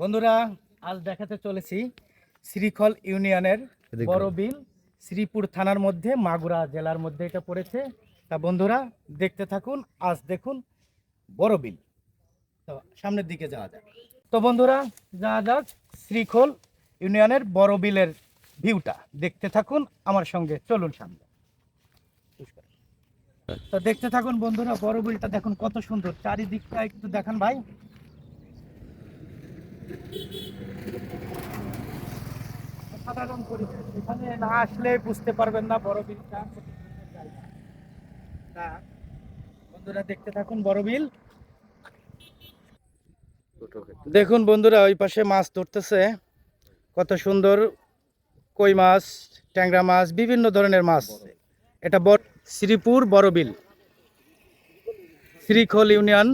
বন্ধুরা আজ দেখাতে চলেছি শ্রীখল ইউনিয়নের এদিকে। বড় বিল। শ্রীপুর থানার মধ্যে মাগুরা জেলার মধ্যে এটা পড়েছে। তা বন্ধুরা দেখতে থাকুন আজ দেখুন বড় বিল। তো সামনের দিকে যাওয়া যাক। তো বন্ধুরা যাওয়া যাক শ্রীখোল ইউনিয়নের বড় বিলের ভিউটা। দেখতে থাকুন আমার সঙ্গে চলুন সামনে। তো দেখতে থাকুন বন্ধুরা বড় বিলটা দেখুন কত সুন্দর। চারিদিকটা একটু দেখান ভাই। অসাধারণ পরিবেশ। এখানে না আসলে বুঝতে পারবেন না বড় বিলটা। বন্ধুরা দেখতে থাকুন বড় বিল দেখুন বন্ধুরা, ওই পাশে মাছ ধরতেছে। কত সুন্দর কই মাছ, ট্যাংরা মাছ, বিভিন্ন ধরনের মাছ। এটা শ্রীপুর বড়বিল। শ্রীখোল ইউনিয়ন।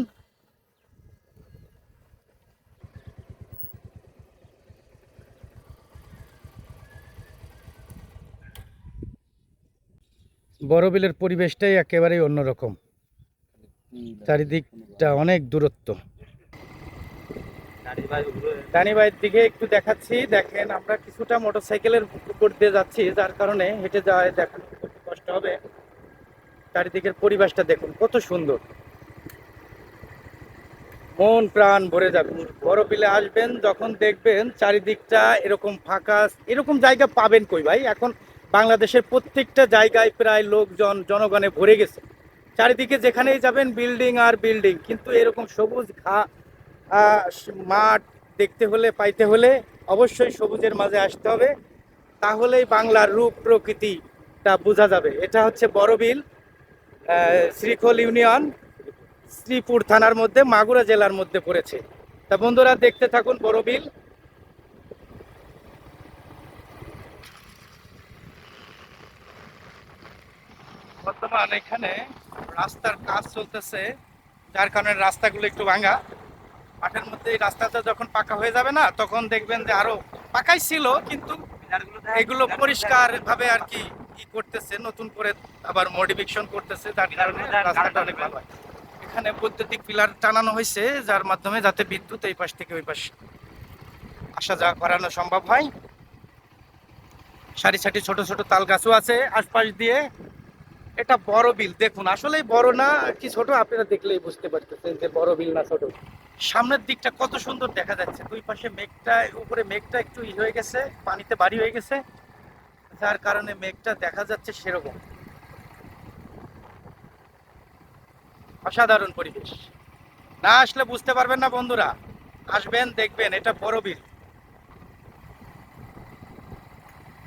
বড়বিলের পরিবেশটাই একেবারেই অন্যরকম। চারিদিকটা অনেক দূরত্ব। রানীবাইয়ের দিকে একটু দেখাচ্ছি। দেখেন, আমরা কিছুটা মোটরসাইকেলের উপর দিয়ে যাচ্ছি, যার কারণে হেঁটে যাওয়ায় দেখানো কষ্ট হবে। চারিদিকের পরিবেশটা দেখুন, কত সুন্দর। মন প্রাণ ভরে যাবে। বড় আসবেন, যখন দেখবেন চারিদিকটা এরকম ফাঁকা, এরকম জায়গা পাবেন কই ভাই? এখন বাংলাদেশের প্রত্যেকটা জায়গায় প্রায় লোকজন জনগণে ভরে গেছে। চারিদিকে যেখানেই যাবেন বিল্ডিং আর বিল্ডিং, কিন্তু এরকম সবুজ ঘা মাঠ দেখতে হলে, পাইতে হলে অবশ্যই সবুজের মাঝে আসতে হবে। তাহলেই বাংলার রূপ প্রকৃতিটা বোঝা যাবে। এটা হচ্ছে বড়বিল শ্রীখোল ইউনিয়ন, শ্রীপুর থানার মধ্যে, মাগুরা জেলার মধ্যে পড়েছে। তা বন্ধুরা, দেখতে থাকুন বড়বিল। বর্তমান এখানে রাস্তার কাজ চলতেছে, যার কারণে রাস্তাগুলো একটু ভাঙা। মাঠের মধ্যে এই রাস্তাটা যখন পাকা হয়ে যাবে না, তখন দেখবেন যে আরও পাকাই ছিল, কিন্তু এগুলো পরিষ্কার ভাবে আর কি ই করতেছে, নতুন করে আবার মডিফিকেশন করতেছে, যার কারণে রাস্তাটা অনেক ভালো এখানে বৈদ্যুতিক পিলার টানানো হয়েছে, যার মাধ্যমে যাতে বিদ্যুৎ এই পাশ থেকে ওই পাশ আসা যাওয়া করানো সম্ভব হয়। সারি সারি ছোট ছোট তাল গাছও আছে আশপাশ দিয়ে। এটা বড় বিল, দেখুন, আসলেই বড় না, কি ছোট আপনারা দেখলেই বুঝতে পারতেছেন যে বড় বিল না ছোট। সামনের দিকটা কত সুন্দর দেখা যাচ্ছে, দুই পাশে মেঘটা, উপরে মেঘটা একটু ই হয়ে গেছে, পানিতে বাড়ি হয়ে গেছে, যার কারণে মেঘটা দেখা যাচ্ছে সেরকম। অসাধারণ পরিবেশ। না আসলে বুঝতে পারবেন না বন্ধুরা, আসবেন, দেখবেন, এটা বড় বিল।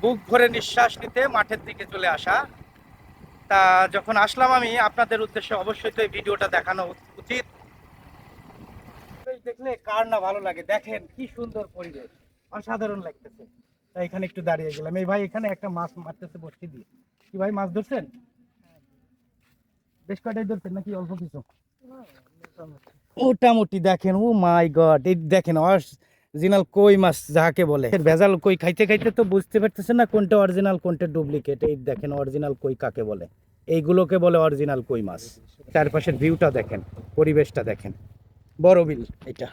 বুক ভরে নিঃশ্বাস নিতে মাঠের দিকে চলে আসা। তা যখন আসলাম আমি আপনাদের উদ্দেশ্যে অবশ্যই তো এই ভিডিওটা দেখানো উচিত। দেখলে কার না ভালো লাগে? দেখেন কি সুন্দর পরিবেশ। অসাধারণ লাগতেছে। তাই এখানে একটু দাঁড়িয়ে গেলাম। এই ভাই এখানে একটা মাছ মারতেছে বসে দিয়ে। কি ভাই মাছ ধরছেন? বেশ কয়টাই ধরছেন নাকি? অল্প কিছু? মোটামুটি। দেখেন ও মাই গড। এই দেখেন অরিজিনাল কই মাছ যাকে বলে। ভেজাল কই, খাইতে খাইতে তো বুঝতে পারতেছেন না কোনটা অরিজিনাল কোনটা ডুপ্লিকেট এই দেখেন অরিজিনাল কই কাকে বলে। এইগুলোকে বলে অরিজিনাল কই মাছ। চারপাশের ভিউটা দেখেন, পরিবেশটা দেখেন। বড় বিল এটা।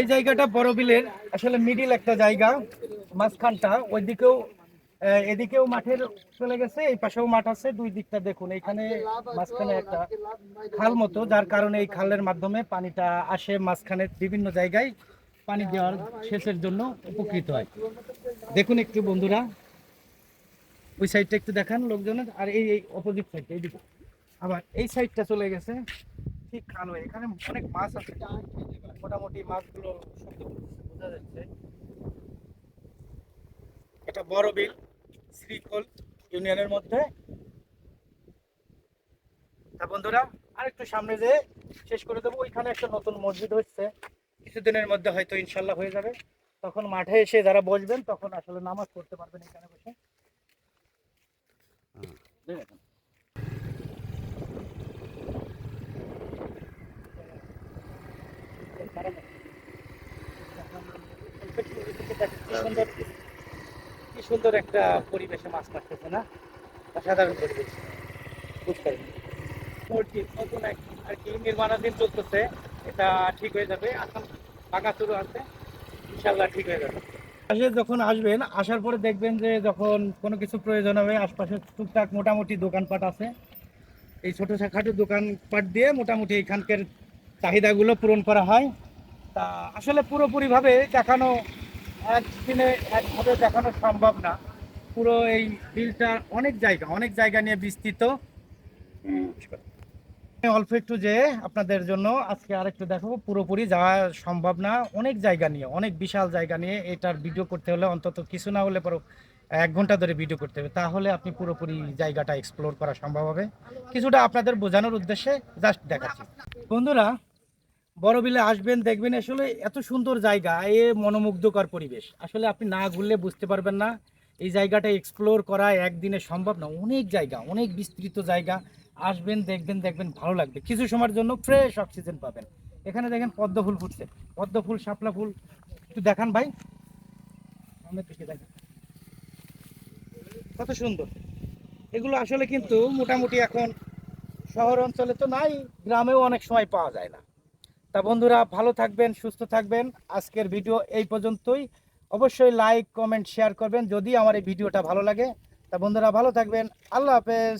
এই জায়গাটা বড় বিলের, আসলে মিডিল একটা জায়গা, মাঝখানটা, ওইদিকেও এদিকেও মাঠের চলে গেছে এই পাশেও মাঠ আছে দুই দিকটা দেখুন। এখানে মাঝখানে একটা খাল মতো যার কারণে এই খালের মাধ্যমে পানিটা আসে মাঝখানে বিভিন্ন জায়গায়। পানি দেওয়ার সেচের জন্য উপকৃত হয়। দেখুন একটু বন্ধুরা ওই সাইডটা একটু দেখান লোকজনের আর এই এই অপোজিট সাইডটা এইদিকে আবার এই সাইডটা চলে গেছে ঠিক খাল হয়ে এখানে অনেক মাছ আছে। মোটামুটি মাছগুলো শব্দ বোঝা যাচ্ছে। এটা বড় বিল। শ্রীখোল ইউনিয়নের মধ্যে। বন্ধুরা আর একটু সামনে যে শেষ করে দেবো। ওইখানে একটা নতুন মসজিদ হচ্ছে। কিছুদিনের মধ্যে হয়তো ইনশাল্লাহ হয়ে যাবে। তখন মাঠে এসে যারা বসবেন, তখন আসলে নামাজ পড়তে পারবেন এখানে বসে। সুন্দর সুন্দর একটা পরিবেশে মাছ মারতেছে না? অসাধারণ পরিবেশ। বুঝতে নতুন এক আর কি নির্মাণাধীন চলতেছে। এটা ঠিক হয়ে যাবে। এখন পাকা শুরু আছে। ইনশাল্লাহ ঠিক হয়ে যাবে। আসে যখন আসবেন, আসার পরে দেখবেন যে যখন কোনো কিছু প্রয়োজন হবে, আশপাশে টুকটাক মোটামুটি দোকানপাট আছে। এই ছোটো খাটো দোকানপাট দিয়ে মোটামুটি এখানকার চাহিদাগুলো পূরণ করা হয়। তা আসলে পুরোপুরিভাবে দেখানো একদিনে একভাবে দেখানো সম্ভব না। পুরো এই বিলটা অনেক জায়গা অনেক জায়গা নিয়ে বিস্তৃত। অল্প একটু যে আপনাদের জন্য আজকে আরেকটু দেখাবো। পুরোপুরি যাওয়া সম্ভব না। অনেক জায়গা নিয়ে, অনেক বিশাল জায়গা নিয়ে এটার ভিডিও করতে হলে অন্তত কিছু না হলে পরও এক ঘণ্টা ধরে ভিডিও করতে হবে। তাহলে আপনি পুরোপুরি জায়গাটা এক্সপ্লোর করা সম্ভব হবে। কিছুটা আপনাদের বোঝানোর উদ্দেশ্যে জাস্ট দেখাচ্ছি। বন্ধুরা বড় বিলে আসবেন, দেখবেন আসলে এত সুন্দর জায়গা, এ মনোমুগ্ধকর পরিবেশ। আসলে আপনি না ঘুরলে বুঝতে পারবেন না। এই জায়গাটা এক্সপ্লোর করা একদিনে সম্ভব না। অনেক জায়গা, অনেক বিস্তৃত জায়গা। আসবেন, দেখবেন দেখবেন, ভালো লাগবে। কিছু সময়ের জন্য ফ্রেশ অক্সিজেন পাবেন। এখানে দেখেন পদ্ম ফুল ফুটছে। পদ্ম ফুল, শাপলা ফুল। একটু দেখান ভাই। সামনের দিকে দেখেন। কত সুন্দর। এগুলো আসলে কিন্তু মোটামুটি এখন শহর অঞ্চলে তো নাই, গ্রামেও অনেক সময় পাওয়া যায় না। তা বন্ধুরা ভালো থাকবেন, সুস্থ থাকবেন। আজকের ভিডিও এই পর্যন্তই। অবশ্যই লাইক কমেন্ট শেয়ার করবেন যদি আমার এই ভিডিওটা ভালো লাগে। তা বন্ধুরা ভালো থাকবেন। আল্লাহ হাফেজ।